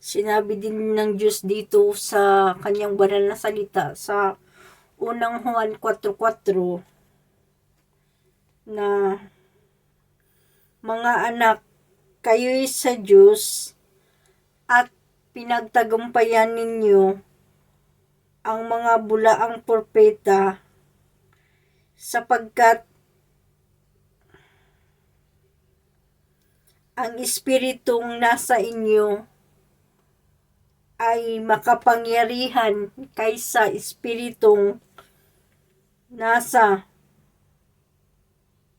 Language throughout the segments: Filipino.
Sinabi din ng Diyos dito sa kanyang banal na salita sa unang Juan 4.4 na mga anak, kayo'y sa Diyos at pinagtagumpayan ninyo ang mga bulaang propeta sapagkat ang espiritong nasa inyo ay makapangyarihan kaysa espiritong nasa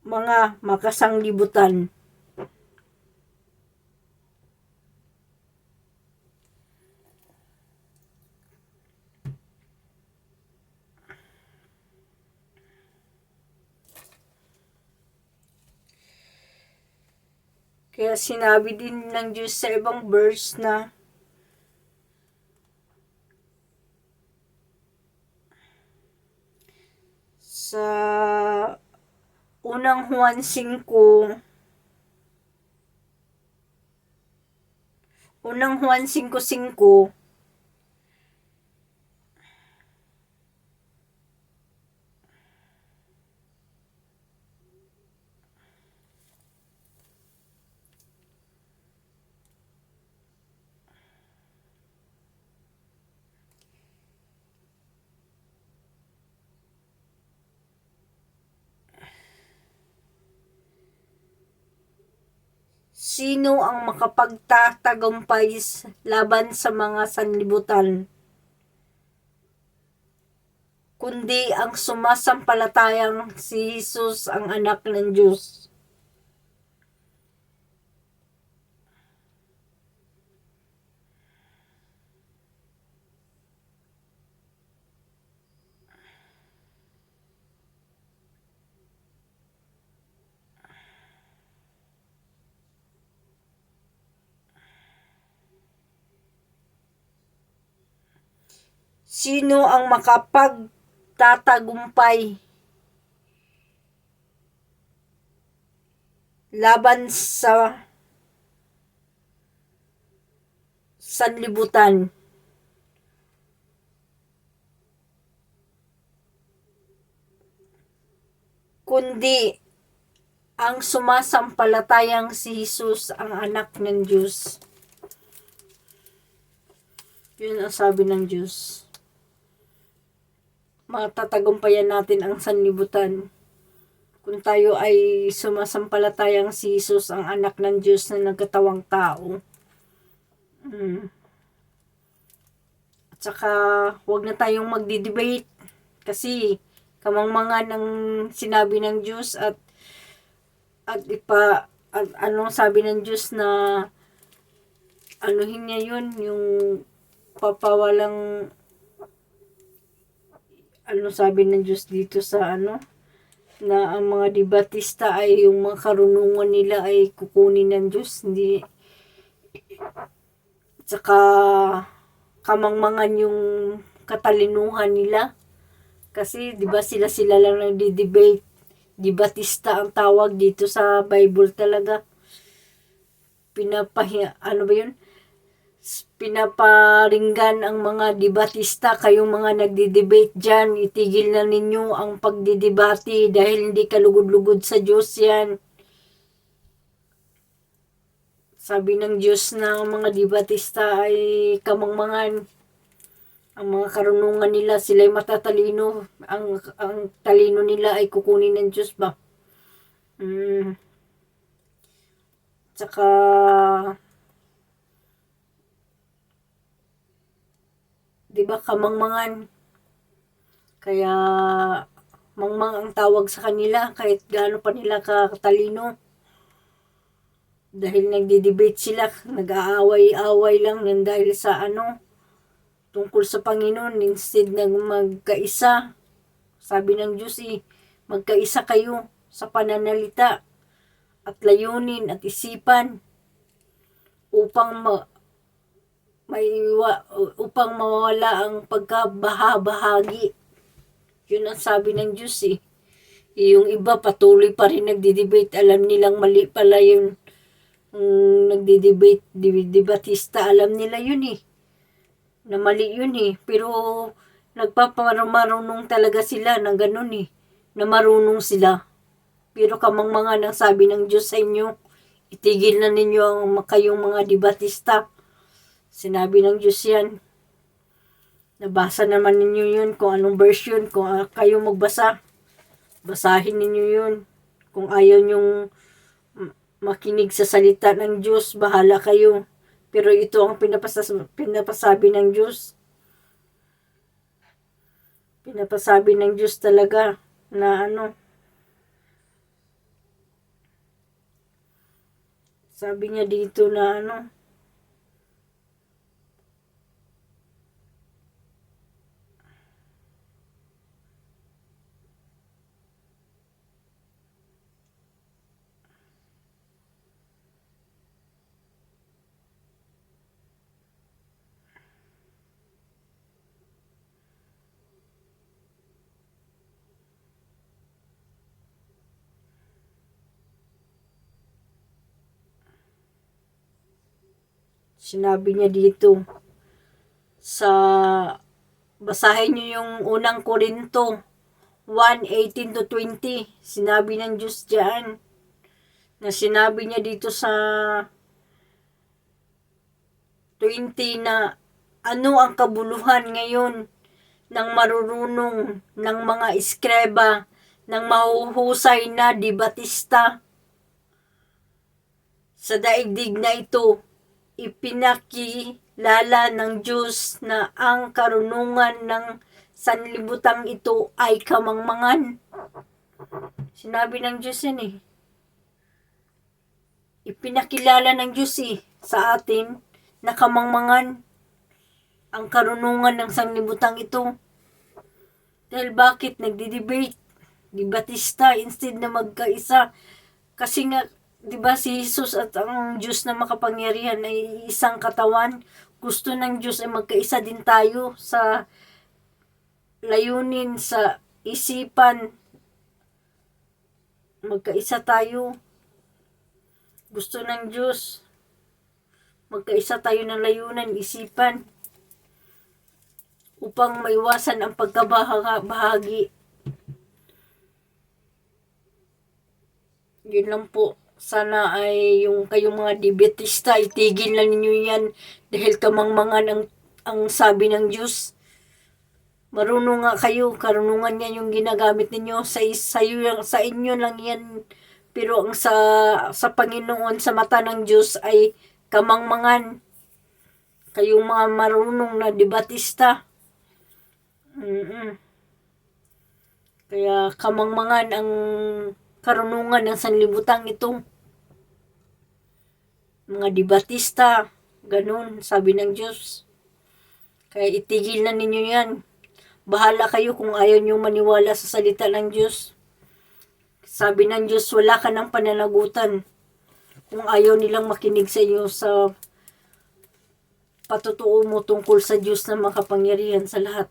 mga makasanglibutan. Kaya sinabi din ng Diyos sa ibang verse na sa unang Juan 5 unang Juan 5.5 Sino ang makapagtatagumpay laban sa mga sanlibutan? Kundi ang sumasampalatayang si Jesus ang anak ng Diyos. Sino ang makapagtatagumpay laban sa sanlibutan? Kundi ang sumasampalatayang si Jesus ang anak ng Diyos. Yun ang sabi ng Diyos. Matatagumpayan natin ang sanlibutan kung tayo ay sumasampalatayang si Jesus ang anak ng Diyos na nagkatawang tao. Mm. At saka, huwag na tayong magdi-debate kasi kamangmangan ang sinabi ng Diyos at at ipa at anong sabi ng Diyos na anuhin niya yun yung papawalang ano sabi ng Diyos dito sa ano na ang mga debatista ay yung mga karunungan nila ay kukunin ng Diyos hindi tsaka kamangmangan yung katalinuhan nila. Kasi di ba sila sila lang nagdi-debate. Debatista ang tawag dito sa Bible talaga. Pinapahi ano ba yun pinaparinggan ang mga debatista, kayong mga nagdi-debate dyan, itigil na ninyo ang pagdidebate dahil hindi kalugod-lugod sa Diyos yan. Sabi ng Diyos na ang mga debatista ay kamangmangan. Ang mga karunungan nila, sila'y matatalino. Ang, ang talino nila ay kukunin ng Diyos ba? Mm. Tsaka, 'di ba kamangmangan. Kaya mangmang ang tawag sa kanila kahit gaano pa nila katalino. Dahil nagdi-debate sila, nag-aaway-away lang nang dahil sa ano, tungkol sa Panginoon instead na magkaisa. Sabi ng Diyos eh, magkaisa kayo sa pananalita at layunin at isipan upang ma- may upang mawala ang pagkabaha-bahagi. Yun ang sabi ng Diyos eh. Yung iba patuloy pa rin nagdi-debate. Alam nilang mali pala yun. Kung nagdi-debate, di- debatista, alam nila yun eh. Na mali yun eh. Pero nagpapamarunong talaga sila na ganun eh. Na marunong sila. Pero kamang mga nang sabi ng Diyos sa inyo, itigil na ninyo ang kayong mga debatista. Sinabi ng Diyos yan. Nabasa naman ninyo yun kung anong version, kung kayo magbasa. Basahin ninyo yun. Kung ayaw nyong makinig sa salita ng Diyos, bahala kayo. Pero ito ang pinapasas, pinapasabi ng Diyos. Pinapasabi ng Diyos talaga na ano. Sabi niya dito na ano. Sinabi niya dito sa basahin niyo yung unang Korinto 1:18 to 20. Sinabi ng Diyos diyan na sinabi niya dito sa 20 na ano ang kabuluhan ngayon ng marurunong ng mga iskreba ng mahuhusay na debatista sa daigdig na ito ipinakilala ng Diyos na ang karunungan ng sanlibutang ito ay kamangmangan. Sinabi ng Diyos yan eh. Ipinakilala ng Diyos eh sa atin na kamangmangan ang karunungan ng sanlibutang ito. Dahil bakit nagdi-debate? Debatista instead na magkaisa. Kasi nga, di ba si Jesus at ang Diyos na makapangyarihan ay isang katawan. Gusto ng Diyos ay magkaisa din tayo sa layunin, sa isipan. Magkaisa tayo. Gusto ng Diyos. Magkaisa tayo ng layunan, isipan. Upang maiwasan ang pagkabahagi. Yun lang po. Sana ay yung kayong mga debatista, itigil na ninyo yan dahil kamangmangan ang, ang sabi ng Diyos. Marunong nga kayo, karunungan yan yung ginagamit ninyo. Sa, sa, sa inyo lang yan. Pero ang sa, sa Panginoon, sa mata ng Diyos ay kamangmangan. Kayong mga marunong na debatista. Mm-mm. Kaya kamangmangan ang karunungan ng sanlibutang ito. Mga debatista, ganun, sabi ng Diyos. Kaya itigil na ninyo yan. Bahala kayo kung ayaw nyo maniwala sa salita ng Diyos. Sabi ng Diyos, wala ka ng pananagutan. Kung ayaw nilang makinig sa iyo sa patutuo mo tungkol sa Diyos na makapangyarihan sa lahat.